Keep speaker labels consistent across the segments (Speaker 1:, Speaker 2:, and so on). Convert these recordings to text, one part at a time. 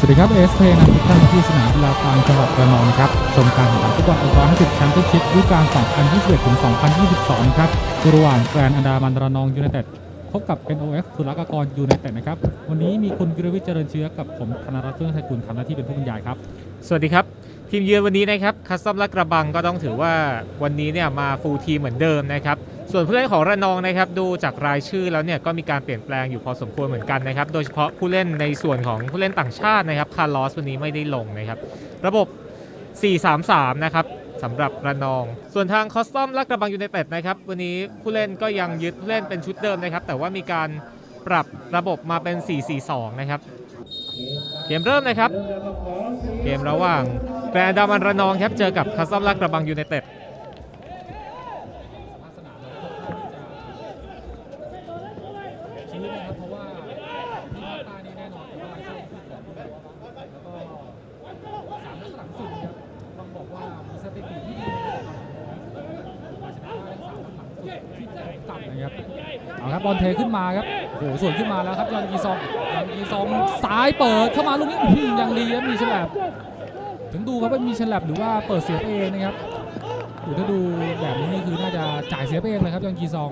Speaker 1: สวัสดีครับเอสเพนะทุกท่านที่สนามกีฬากางจังหวัดระนองครับชมการแข่งขันฟุตบอลอัลตร้า50แชมเปี้ยนชิพฤดูกาล 2021ถึง2022 ครับระหว่างแกรนด์อันดามันระนองยูไนเต็ดพบกับ NOF สุรากากรยูไนเต็ดนะครับ วันนี้มีคุณกิรวิทย์เจริญเชื้อกับผมธนรัตน์เฟื่องไทยกุลทำหน้าที่เป็นผู้บรรยายครับ
Speaker 2: สวัสดีครับ ทีมเยือนวันนี้นะครับคัสซัมและกระบังก็ต้องถือว่าวันนี้เนี่ยมาฟูลทีมเหมือนเดิมนะครับส่วนผู้เล่นของระนองนะครับดูจากรายชื่อแล้วเนี่ยก็มีการเปลี่ยนแปลงอยู่พอสมควรเหมือนกันนะครับโดยเฉพาะผู้เล่นในส่วนของผู้เล่นต่างชาตินะครับคาร์ลอสวันนี้ไม่ได้ลงนะครับระบบ 4-3-3 นะครับสำหรับระนอง ส่วนทางคอสตอมและกระบังยูไนเต็ดนะครับวันนี้ผู้เล่นก็ยังยึดผู้เล่นเป็นชุดเดิมนะครับแต่ว่ามีการปรับระบบมาเป็น 4-4-2 นะครับเกมเริ่มนะครับ เกมระหว่าง แต่ดามันระนองครับเจอกับคาซับลากระบังยูไนเต็ด
Speaker 1: เอาครับบอลเทขึ้นมาครับโอ้โหสวนขึ้นมาแล้วครับยังกีซองยังกีซองซ้ายเปิดเข้ามาลูกนี้ยังดีครับมีฉลับ ถึงดูครับว่ามีฉลับหรือว่าเปิดเสียไปเองนะครับือถ้าดูแบบนี้นี่คือน่าจะจ่ายเสียไปเองเลยครับยองกีซอง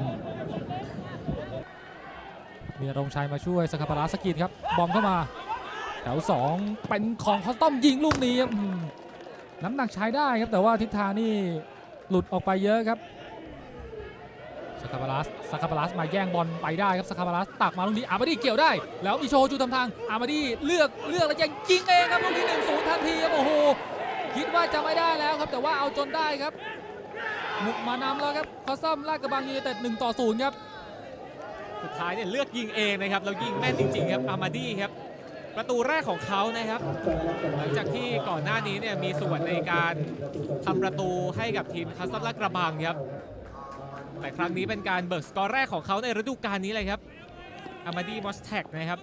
Speaker 1: มีรงชัยมาช่วยสคาปาราสกิดครับ บอมเข้ามา แถว 2 เป็นของคอสตอมยิงลูกนี้น้ำหนักใช้ได้ครับ แต่ว่าทิศทางนี่หลุดออกไปเยอะครับ สคาปารัสสคาปารัสมาแย่งบอลไปได้ครับสคาปารัสตักมาลูกนี้อามาดีเกี่ยวได้ แล้วมีโชว์จูทำทางอามาดีเลือกเลือกแล้วยังยิงเองครับลูกนี้หนึ่งศูนย์ทันทีครับโอ้โหคิดว่าจะไม่ได้แล้วครับแต่ว่าเอาจนได้ครับบุกมานำแล้วครับคอสตอมลาดกระบังยูไนเต็ดหนึ่งต่อศูนย์ครับ
Speaker 2: สุดท้ายเนี่ยเลือกยิงเองนะครับแล้วยิงแม่นจริงๆครับอามาดีครับประตูแรกของเขานะครับ หลังจากที่ก่อนหน้านี้เนี่ยมีส่วนในการทำประตูให้กับทีมคัสซัมลาดกระบังครับ แต่ครั้งนี้เป็นการเบิกสกอร์แรกของเขาในฤดูกาลนี้เลยครับอามาดีมอสแท็กนะครับ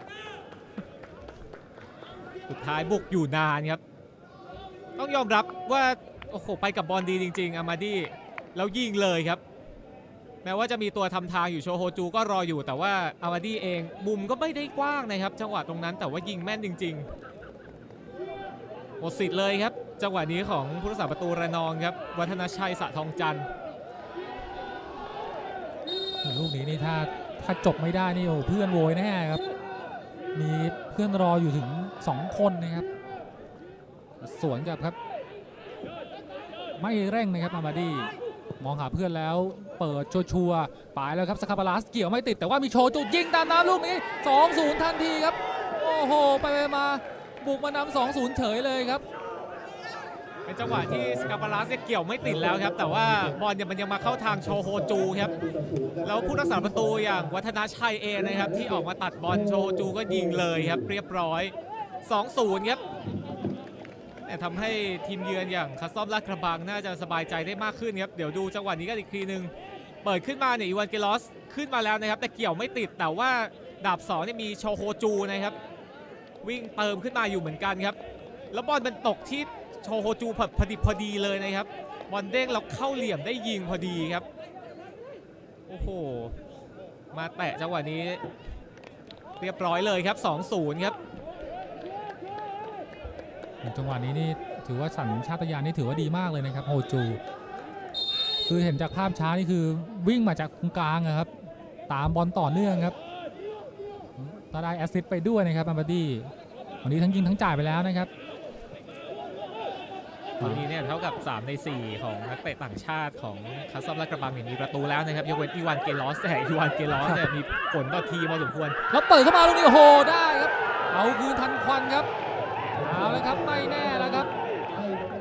Speaker 2: สุดท้ายบุกอยู่นานครับ ต้องยอมรับว่า โอ้โห ไปกับบอลดีจริง ๆอามาดีแล้วยิงเลยครับ แม้ว่าจะมีตัวทำทางอยู่โชโฮจูก็รออยู่แต่ว่าอามาดีเองมุมก็ไม่ได้กว้างนะครับ จังหวะตรงนั้นแต่ว่ายิงแม่นจริงๆหมดสิทธิ์เลยครับ จังหวะนี้ของผู้รักษาประตูระนองครับ วัฒนชัยสะทองจันทร์
Speaker 1: ลูกนี้นี่ถ้าถ้าจบไม่ได้นี่โอ้เพื่อนโวยแน่ครับ มีเพื่อนรออยู่ถึง 2 คนนะครับ สวนกับครับ ไม่เร่งนะครับอามาดีมองหาเพื่อนแล้วเปิดชัวร์ๆไปแล้วครับสคาปาลัสเกี่ยวไม่ติดแต่ว่ามีโชว์จุดยิงตามน้ำลูกนี้ 2-0 ทันทีครับ โอ้โห ไปๆมา บุกมานำ2-0 เฉยเลยครับ
Speaker 2: เป็นจังหวะที่สกาปาลัสเนี่ยเกี่ยวไม่ติดแล้วครับ แต่ว่าบอลเนี่ยมันยังมาเข้าทางโชโฮจูครับแล้วผู้รักษาประตูอย่างวัฒนาชัยเองนะครับ ที่ออกมาตัดบอลโชโฮจูก็ยิงเลยครับ เรียบร้อย 2-0 ครับแต่ทำให้ทีมเยือนอย่างคัสซอมลาดกระบังน่าจะสบายใจได้มากขึ้นครับ เดี๋ยวดูจังหวะนี้กันอีกทีนึง เปิดขึ้นมาเนี่ยอีวานเกลอสขึ้นมาแล้วนะครับ แต่เกี่ยวไม่ติดแต่ว่าดาบสองเนี่ยมีโชโฮจูนะครับ วิ่งเติมขึ้นมาอยู่เหมือนกันครับ แล้วบอลมันตกที่ โชโฮจูพอพอดีพอดีเลยนะครับบอลเด้งแล้วเข้าเหลี่ยมได้ยิงพอดีครับ โอ้โห มาแตะจังหวะนี้ เรียบร้อยเลยครับ 2-0 ครับ
Speaker 1: จังหวะนี้นี่ถือว่าสัญชาตญาณนี่ถือว่าดีมากเลยนะครับโฮจู คือเห็นจากภาพช้านี่คือวิ่งมาจากตรงกลางอะครับ ตามบอลต่อเนื่องครับก็ได้แอสซิสต์ไปด้วยนะครับอัมบาดี้วันนี้ทั้งยิงทั้งจ่ายไปแล้วนะครับ
Speaker 2: วันนี้เนี่ยเท่ากับ 3 ใน 4 ของนักเตะต่างชาติของคัสซัมลากระบังเนี่ยมีประตูแล้วนะครับยกเว้นอีวานเกลอสแต่อีวานเกลอสเนี่ยมีผลต่อทีมพอสมควร
Speaker 1: แล้วเปิดเข้ามาลูกนี้โอ้โหได้ครับ เอาคืนทันควันครับเอาแล้วครับไม่แน่แล้วครับ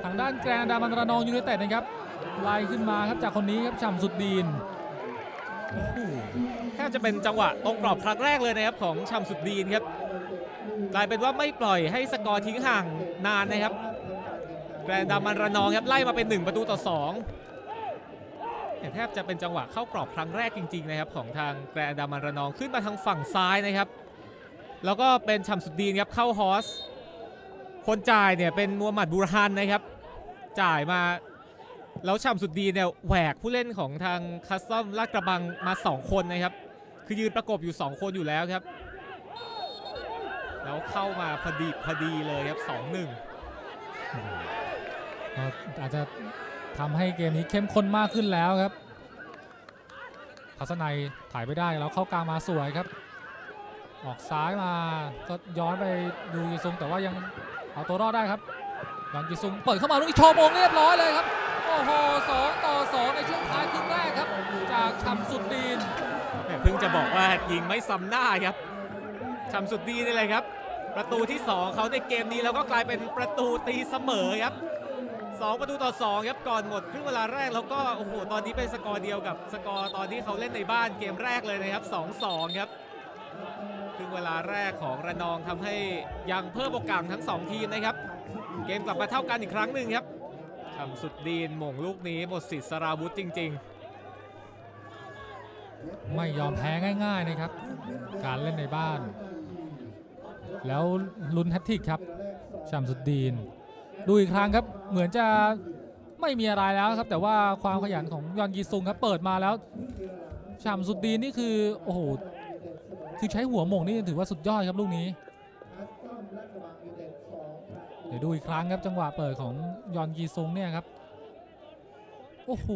Speaker 1: ทางด้านแกรนดามันระนองยูไนเต็ดนะครับไล่ขึ้นมาครับจากคนนี้ครับฉ่ำสุดดีน
Speaker 2: แทบจะเป็นจังหวะตรงกรอบครั้งแรกเลยนะครับของชัมสุดดีนครับกลายเป็นว่าไม่ปล่อยให้สกอร์ทิ้งห่างนานนะครับ แกรนดามันระนองครับไล่มาเป็น 1 ประตูต่อ2แต่แทบจะเป็นจังหวะเข้ากรอบครั้งแรกจริง ๆ นะครับ ของทางแกรนดามันระนองขึ้นมาทางฝั่งซ้ายนะครับ แล้วก็เป็นชัมสุดดีนครับเข้าฮอส คนจ่ายเนี่ยเป็นมูฮัมหมัดบูรฮันนะครับ จ่ายมาแล้วชัมสุดดีเนี่ยแหวกผู้เล่นของทางคัสซัมลาดกระบังมา 2 คนนะครับ คือยืนประกบอยู่ 2 คนอยู่แล้วครับแล้วเข้ามาพอดีพอดีเลยครับ 2-1
Speaker 1: อาจจะทำให้เกมนี้เข้มข้นมากขึ้นแล้วครับทัศนัยถ่ายไปได้แล้วเข้ากลางมาสวยครับ ออกซ้ายมาก็ย้อนไปดูยีซุงแต่ว่ายังเอาตัวรอดได้ครับยอนยีซุงเปิดเข้ามาลูกนี้โชว์โมงเรียบร้อยเลยครับโอ้โหสองต่อสองในช่วงท้ายครึ่งแรกครับ จากชำสุดดีน
Speaker 2: เนี่ยเพิ่งจะบอกว่ายิงไม่ซ้ำหน้าครับชำสุดดีนี่เลยครับ ประตูที่ 2 เขาในเกมนี้แล้วก็กลายเป็นประตูตีเสมอครับ 2 ประตูต่อ 2 ครับ ก่อนหมดครึ่งเวลาแรกแล้วก็ โอ้โห ตอนนี้เป็นสกอร์เดียวกับสกอร์ตอนที่เขาเล่นในบ้านเกมแรกเลยนะครับ 2-2 ครับครึ่งเวลาแรกของระนองทำให้ยังเพิ่มโอกาสทั้ง 2 ทีมนะครับ เกมกลับมาเท่ากันอีกครั้งหนึ่งครับชำสุดดีนหม่งลูกนี้หมดสิทธิ์สราวุธจริง ๆ
Speaker 1: ไม่ยอมแพ้ง่าย ๆนะครับ การเล่นในบ้าน แล้วลุ้นแฮตทิกครับชัมสุดดีน ดูอีกครั้งครับ เหมือนจะไม่มีอะไรแล้วครับ แต่ว่าความขยันของยอนกีซุงครับ เปิดมาแล้วชัมสุดดีนี่คือโอ้โหคือใช้หัวหม่งนี่ถือว่าสุดยอดครับลูกนี้ เดี๋ยวดูอีกครั้งครับจังหวะเปิดของยอนกีซุงเนี่ยครับโอ้โห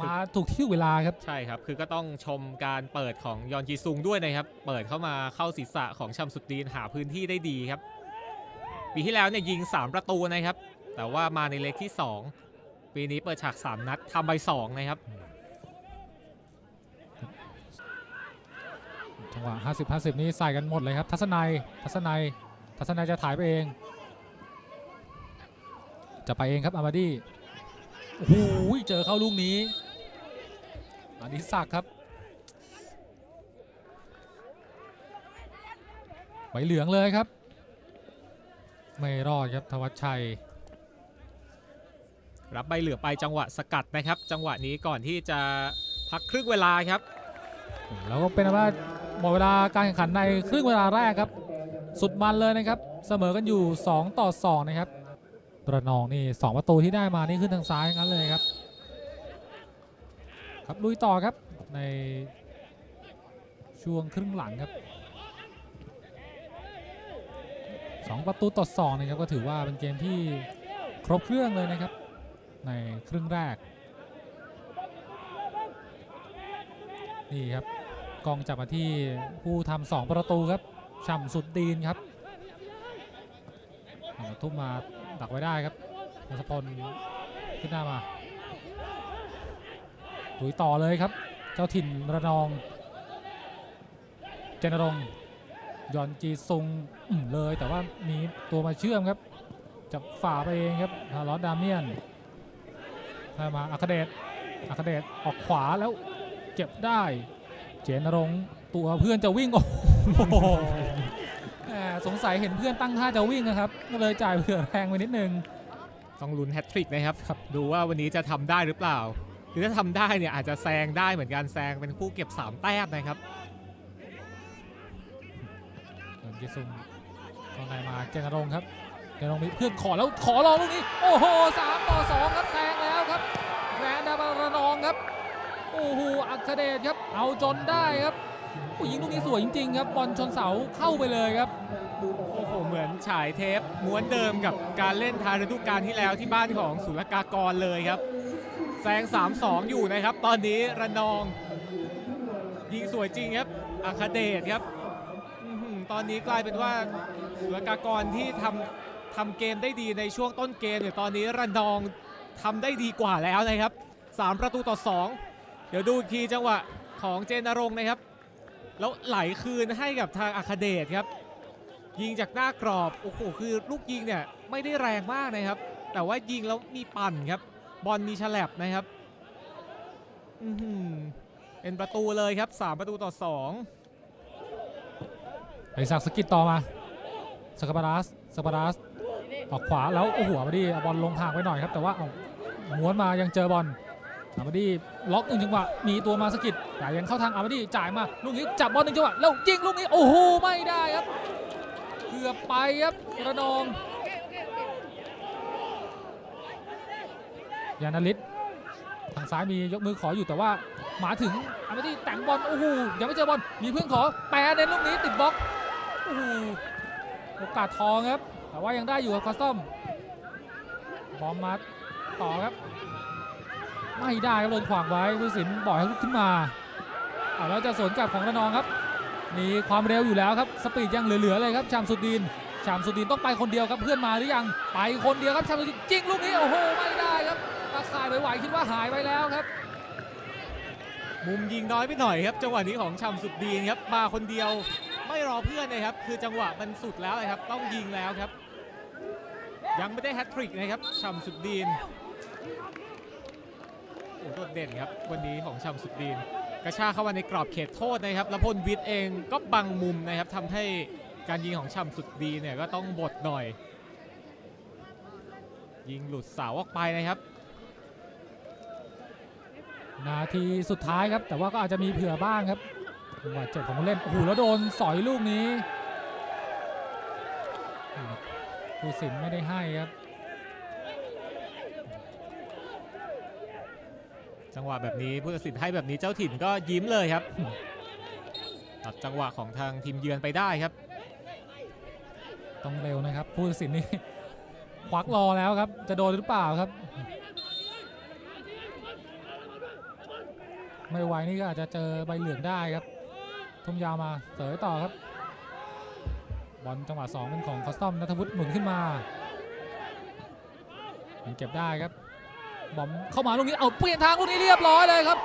Speaker 1: มาถูกที่เวลาครับ
Speaker 2: ใช่ครับ คือก็ต้องชมการเปิดของยอนจีซุงด้วยนะครับ เปิดเข้ามาเข้าศีรษะของชัมสุดดีนหาพื้นที่ได้ดีครับ ปีที่แล้วเนี่ยยิง 3 ประตูนะครับ แต่ว่ามาในเล็กที่ 2 ปีนี้เปิดฉาก 3 นัดทำใบ2นะครับ
Speaker 1: จังหวะ 50 50 นี่ใส่กันหมดเลยครับ ทัศนัย ทัศนัย ทัศนัยจะถ่ายไปเอง จะไปเองครับอามาดี้โอ้โหเจอเข้าลูกนี้อดิศักดิ์ครับใบเหลืองเลยครับ ไม่รอดครับธวัชชัย
Speaker 2: รับใบเหลืองไปจังหวะสกัดนะครับ จังหวะนี้ก่อนที่จะพักครึ่งเวลาครับ
Speaker 1: แล้วก็เป็นอันว่าหมดเวลาการแข่งขันในครึ่งเวลาแรกครับ สุดมันเลยนะครับ เสมอกันอยู่ 2 ต่อ 2 นะครับระนองนี่2ประตูที่ได้มานี่ขึ้นทางซ้ายทั้งนั้นเลยครับ ครับลุยต่อครับในช่วงครึ่งหลังครับ 2 ประตูต่อ2นะครับก็ถือว่าเป็นเกมที่ครบเครื่องเลยนะครับ ในครึ่งแรก นี่ครับกองจับมาที่ผู้ทำสองประตูครับฉ่ำสุดดีนครับทุ่มมาดักไว้ได้ครับนัทพลขึ้นหน้ามาลุยต่อเลยครับ เจ้าถิ่นระนอง เจนรง ยอนจีซุงอื้อเลยแต่ว่ามีตัวมาเชื่อมครับจับฝ่าไปเองครับฮารอสดาเมียนให้มาอัคเดตอัคเดตออกขวาแล้วเก็บได้ เจนรงค์ตัวเพื่อนจะวิ่งโอ้โหแหมสงสัยเห็นเพื่อนตั้งท่าจะวิ่งนะครับ ก็เลยจ่ายเผื่อแรงไปนิดนึง
Speaker 2: ต้องลุ้นแฮตทริกนะครับ
Speaker 1: ครับ
Speaker 2: ดูว่าวันนี้จะทำได้หรือเปล่า คือถ้าทำได้เนี่ยอาจจะแซงได้เหมือนกันแซงเป็นผู้เก็บ 3 แต้มนะครับ
Speaker 1: เดินกิซุงตอนไหนมาเจนรงครับเจนรงมีเพื่อนขอแล้วขอรองลูกนี้ โอ้โหสามต่อสองครับแซงแล้วครับแกรนดาบารนองครับโอ้โหอัคเดชครับเอาจนได้ครับผู้หญิงลูกนี้สวยจริงๆครับบอลชนเสาเข้าไปเลยครับ
Speaker 2: โอ้โหเหมือนฉายเทปม้วนเดิมกับการเล่นทายฤดูกาลที่แล้วที่บ้านของศุลกากรเลยครับแซง 3-2 อยู่นะครับ ตอนนี้ระนองยิงสวยจริงครับอาคาเดชครับ ตอนนี้กลายเป็นว่าศุลกากรที่ทำทำเกมได้ดีในช่วงต้นเกมเนี่ยตอนนี้ระนองทำได้ดีกว่าแล้วนะครับ 3 ประตูต่อ 2 เดี๋ยวดูอีกทีจังหวะของเจนรงนะครับ แล้วไหลคืนให้กับทางอาคาเดชครับ ยิงจากหน้ากรอบ โอ้โห คือลูกยิงเนี่ยไม่ได้แรงมากนะครับ แต่ว่ายิงแล้วมีปั่นครับ บอลมีฉลับนะครับอือหือเป็นประตูเลยครับ 3 ประตูต่อ
Speaker 1: ไอศักสกิดต่อมาสกปารัสสกปารัสออกขวาแล้วโอ้โหอามาดีบอลลงห่างไปหน่อยครับ แต่ว่าเอาม้วนมายังเจอบอลอามาดีล็อกหนึ่งจังหวะมีตัวมาสกิดแต่ยังเข้าทางอามาดีจ่ายมาลูกนี้จับบอลหนึ่งจังหวะแล้วยิงลูกนี้โอ้โหไม่ได้ครับเกือบไปครับระนองยานาลิตทางซ้ายมียกมือขออยู่แต่ว่ามาถึงอามาดีแต่งบอลโอ้โหยังไม่เจอบอลมีเพื่อนขอแปรเน้นลูกนี้ติดบล็อก โอ้โหโอกาสทองครับ แต่ว่ายังได้อยู่กับคอสตอมบอมมาต่อครับ ไม่ได้ครับโดนขวางไว้ผู้สินบอกให้ลุกขึ้นมาอ่าแล้วจะสวนกลับของระนองครับ มีความเร็วอยู่แล้วครับ สปีดยังเหลือๆเลยครับชามสุดดินชามสุดดินต้องไปคนเดียวครับเพื่อนมาหรือยัง ไปคนเดียวครับชามสุดดินจริงลูกนี้โอ้โหไม่ได้ครับตาข่ายไหวๆคิดว่าหายไปแล้วครับ
Speaker 2: มุมยิงน้อยไปหน่อยครับจังหวะนี้ของชัมสุดดีนครับมาคนเดียว รอเพื่อนนะครับ คือจังหวะมันสุดแล้วนะครับ ต้องยิงแล้วครับ ยังไม่ได้แฮตทริกนะครับชัมสุดดีนโอ้โดดเด่นครับ วันนี้ของชัมสุดดีน กระชากเข้ามาในกรอบเขตโทษนะครับแล้วพลวิทย์เองก็บังมุมนะครับทำให้การยิงของชัมสุดดีเนี่ยก็ต้องบดหน่อย ยิงหลุดเสาออกไปนะครับ
Speaker 1: นาทีสุดท้ายครับ แต่ว่าก็อาจจะมีเผื่อบ้างครับ จังหวะเจ็บของผู้เล่นโอ้โหแล้วโดนสอยลูกนี้ผู้สินไม่ได้ให้ครับ
Speaker 2: จังหวะแบบนี้ผู้ตัดสินให้แบบนี้เจ้าถิ่นก็ยิ้มเลยครับตัดจังหวะของทางทีมเยือนไปได้ครับ
Speaker 1: ต้องเร็วนะครับ ผู้ตัดสินนี่ควักรอแล้วครับ จะโดนหรือเปล่าครับ ไม่ไหวนี่ก็อาจจะเจอใบเหลืองได้ครับ ทุ่มยาวมาเสยต่อครับ บอลจังหวะ2เป็นของคอสตอมนัทวุฒิหมุนขึ้นมายังเก็บได้ครับ บอมเข้ามาลูกนี้เอาเปลี่ยนทางลูกนี้เรียบร้อยเลยครับ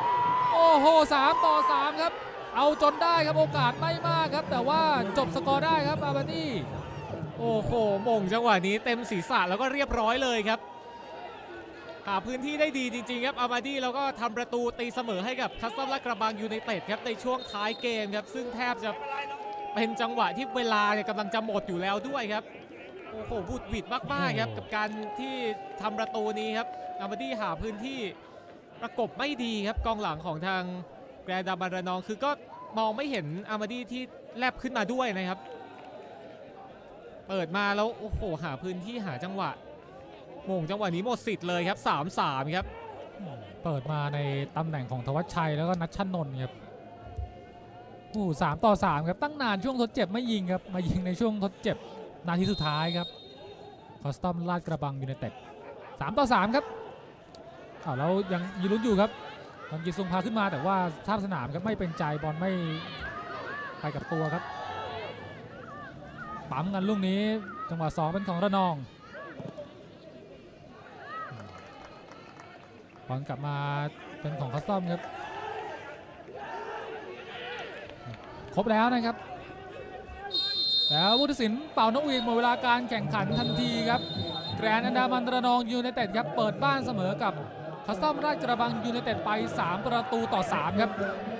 Speaker 1: โอ้โห3ต่อ3ครับ เอาจนได้ครับโอกาสไม่มากครับ แต่ว่าจบสกอร์ได้ครับอาบาตี้
Speaker 2: โอ้โหมงจังหวะนี้เต็มศีรษะแล้วก็เรียบร้อยเลยครับ หาพื้นที่ได้ดีจริงๆครับอามาดีแล้วก็ทำประตูตีเสมอให้กับคัสซัมลาดกระบังยูไนเต็ดครับในช่วงท้ายเกมครับซึ่งแทบจะเป็นจังหวะที่เวลาเนี่ยกำลังจะหมดอยู่แล้วด้วยครับโอ้โหบุดวิดมากๆครับกับการที่ทำประตูนี้ครับอามาดี้หาพื้นที่ประกบไม่ดีครับกองหลังของทางแกรดาบารานองคือก็มองไม่เห็นอามาดี้ที่แลบขึ้นมาด้วยนะครับ เปิดมาแล้วโอ้โหหาพื้นที่หาจังหวะ มงจังหวะนี้หมดสิทธิ์เลยครับ3-3ครับ
Speaker 1: เปิดมาในตำแหน่งของธวัชชัยแล้วก็นัชชันนท์ครับโอ้สามต่อสามครับตั้งนานช่วงทดเจ็บไม่ยิงครับมายิงในช่วงทดเจ็บนาทีสุดท้ายครับคอสตอมลาดกระบังยูไนเต็ดสามต่อสามครับอ้าวแล้วยังยืนลุ้นอยู่ครับบอลกีซุงพาขึ้นมาแต่ว่าท่าสนามครับไม่เป็นใจบอลไม่ไปกับตัวครับปั๊มกันลูกนี้จังหวะสองเป็นของระนอง บอลกลับมาเป็นของคัสตอมครับ ครบแล้วนะครับ แล้วผู้ตัดสินเป่านกหวีดหมดเวลาการแข่งขันทันทีครับแกรนด์อันดามันระนองยูไนเต็ดครับเปิดบ้านเสมอกับคัสตอมราชกระบังยูไนเต็ดไป 3 ประตูต่อ 3 ครับ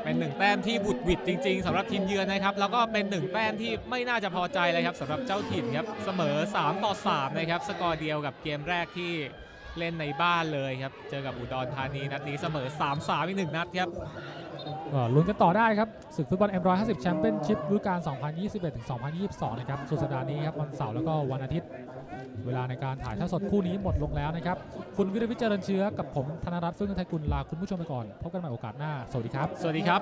Speaker 2: เป็นหนึ่งแต้มที่บุดวิดจริง ๆสำหรับทีมเยือนนะครับ แล้วก็เป็นหนึ่งแต้มที่ไม่น่าจะพอใจเลยครับสำหรับเจ้าถิ่นครับเสมอ 3 ต่อ 3 นะครับ สกอร์เดียวกับเกมแรกที่ เล่นในบ้านเลยครับ เจอกับอุดรธานีนัดนี้เสมอ 3-3อีกหนึ่งนัดครับ
Speaker 1: ก็ลุ้นกันต่อได้ครับศึกฟุตบอล M150 แชมเปี้ยนชิพฤดูกาล 2021-2022 นะครับสุดสัปดาห์นี้ครับวันเสาร์แล้วก็วันอาทิตย์ เวลาในการถ่ายทอดสดคู่นี้หมดลงแล้วนะครับ คุณวิรวิทย์เจริญเชื้อกับผมธนรัตน์ฟึ่งไทยกุลลาคุณผู้ชมไปก่อน พบกันใหม่โอกาสหน้า สวัสดีครับ
Speaker 2: สวัสดีครับ